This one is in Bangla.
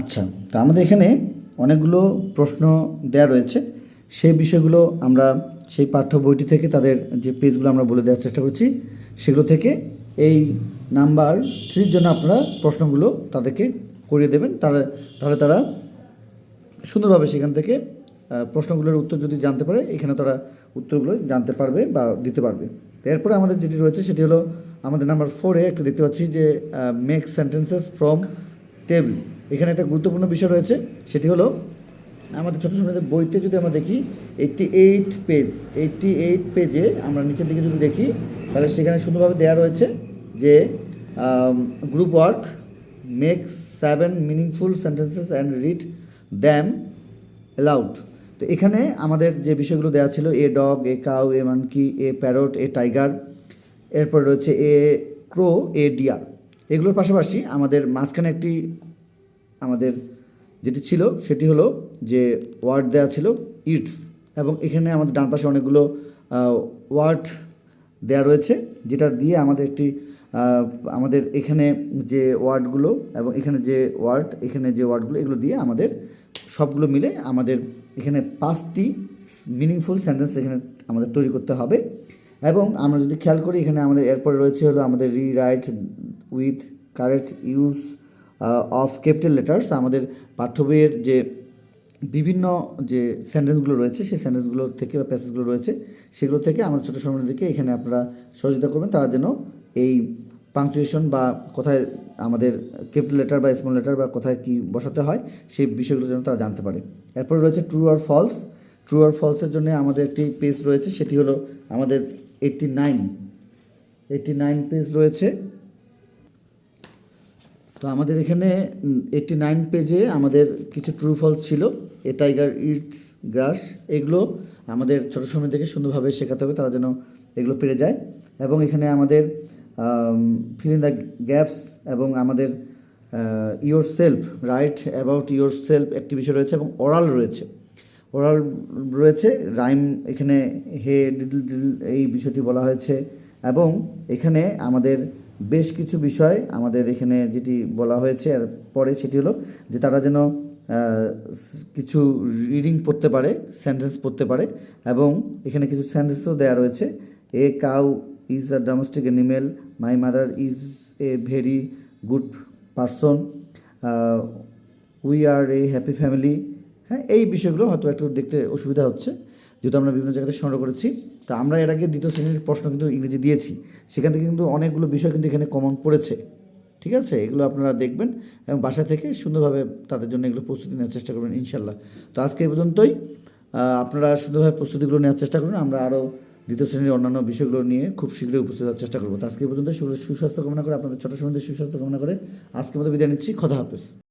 আচ্ছা তো আমাদের এখানে অনেকগুলো প্রশ্ন দেওয়া রয়েছে। সেই বিষয়গুলো আমরা সেই পাঠ্য বইটি থেকে তাদের যে পেজগুলো আমরা বলে দেওয়ার চেষ্টা করছি, সেগুলো থেকে এই নাম্বার থ্রির জন্য আপনারা প্রশ্নগুলো তাদেরকে করিয়ে দেবেন। তারা তাহলে তারা সুন্দরভাবে সেখান থেকে প্রশ্নগুলোর উত্তর যদি জানতে পারে, এখানে তারা উত্তরগুলো জানতে পারবে বা দিতে পারবে। এরপরে আমাদের যেটি রয়েছে, সেটি হলো আমাদের নাম্বার ফোরে একটা দেখতে পাচ্ছি যে মেক সেন্টেন্সেস ফ্রম টেবিল এখানে একটা গুরুত্বপূর্ণ বিষয় রয়েছে, সেটি হলো আমাদের ছোটো সময় বইতে যদি আমরা দেখি eighty eight page eighty eight পেজে আমরা নিচের দিকে যদি দেখি, তাহলে সেখানে সুন্দরভাবে দেওয়া রয়েছে যে group work make seven meaningful sentences and read them aloud তো এখানে আমাদের যে বিষয়গুলো দেওয়া ছিল, a dog, a cow, a monkey, a parrot, a tiger, এরপর রয়েছে এ ক্রো, এ ডিয়ার। এগুলোর পাশাপাশি আমাদের মাঝখানে একটি আমাদের যেটি ছিল, সেটি হলো যে ওয়ার্ড দেওয়া ছিল ইটস এবং এখানে আমাদের ডান পাশে অনেকগুলো ওয়ার্ড দেওয়া রয়েছে, যেটা দিয়ে আমাদের একটি আমাদের এখানে যে ওয়ার্ডগুলো এবং এখানে যে ওয়ার্ড এখানে যে ওয়ার্ডগুলো এগুলো দিয়ে আমাদের সবগুলো মিলে আমাদের এখানে পাঁচটি মিনিংফুল সেন্টেন্স এখানে আমাদের তৈরি করতে হবে। এবং আমরা যদি খেয়াল করি, এখানে আমাদের এরপরে রয়েছে হলো আমাদের rewrite with correct use of capital letters আমাদের পাঠ্য বইয়ের যে বিভিন্ন যে সেন্টেন্সগুলো রয়েছে, সেই সেন্টেন্সগুলো থেকে বা প্যাসেজগুলো রয়েছে, সেগুলো থেকে আমার ছোটো সময়দেরকে এখানে আপনারা সহযোগিতা করবেন। তারা যেন এই পাংচুয়েশন বা কোথায় আমাদের ক্যাপিটাল লেটার বা স্মল লেটার বা কোথায় কী বসাতে হয়, সেই বিষয়গুলো যেন তারা জানতে পারে। এরপরে রয়েছে ট্রু আর ফলস ট্রু আর ফলসের জন্য আমাদের একটি পেজ রয়েছে, সেটি হলো আমাদের eighty nine eighty nine page রয়েছে। তো আমাদের এখানে এইটটি নাইন পেজে আমাদের কিছু ট্রু ফলস ছিল। এ টাইগার ইটস গ্রাস এগুলো আমাদের ছোটো সময় থেকে সুন্দরভাবে শেখাতে হবে, তারা যেন এগুলো পেরে যায়। এবং এখানে আমাদের ফিল দ্য গ্যাপস এবং আমাদের yourself write about yourself একটি বিষয় রয়েছে এবং ওরাল রয়েছে। ওরাল রয়েছে রাইম এখানে, হে ডিডল ডিডল এই বিষয়টি বলা হয়েছে। এবং এখানে আমাদের বেশ কিছু বিষয় আমাদের এখানে যেটি বলা হয়েছে, আর পরে সেটি হলো যে তারা যেন কিছু রিডিং পড়তে পারে সেন্টেন্স পড়তে পারে, এবং এখানে কিছু সেন্টেন্সও দেওয়া রয়েছে। A cow is a domestic animal, my mother is a very good person we are a happy family. হ্যাঁ এই বিষয়গুলো হয়তো একটু দেখতে অসুবিধা হচ্ছে। যেহেতু আমরা বিভিন্ন জায়গাতে সংগ্রহ করেছি, তো আমরা এর আগে দ্বিতীয় শ্রেণির প্রশ্ন কিন্তু ইংরেজি দিয়েছি। সেখান থেকে কিন্তু অনেকগুলো বিষয় কিন্তু এখানে কমন পড়েছে। ঠিক আছে? এগুলো আপনারা দেখবেন এবং বাসা থেকে সুন্দরভাবে তাদের জন্য এগুলো প্রস্তুতি নেওয়ার চেষ্টা করবেন ইনশাল্লাহ তো আজকে এই পর্যন্তই। আপনারা সুন্দরভাবে প্রস্তুতিগুলো নেওয়ার চেষ্টা করুন। আমরা আরও দ্বিতীয় শ্রেণির অন্যান্য বিষয়গুলো নিয়ে খুব শীঘ্রই উপস্থিত হওয়ার চেষ্টা করব। তো আজকে পর্যন্ত সুস্বাস্থ্য কামনা করে আপনাদের ছোটো সময় সুস্বাস্থ্য কামনা করে আজকের মতো বিদায় নিচ্ছি। খোদা হাফেজ।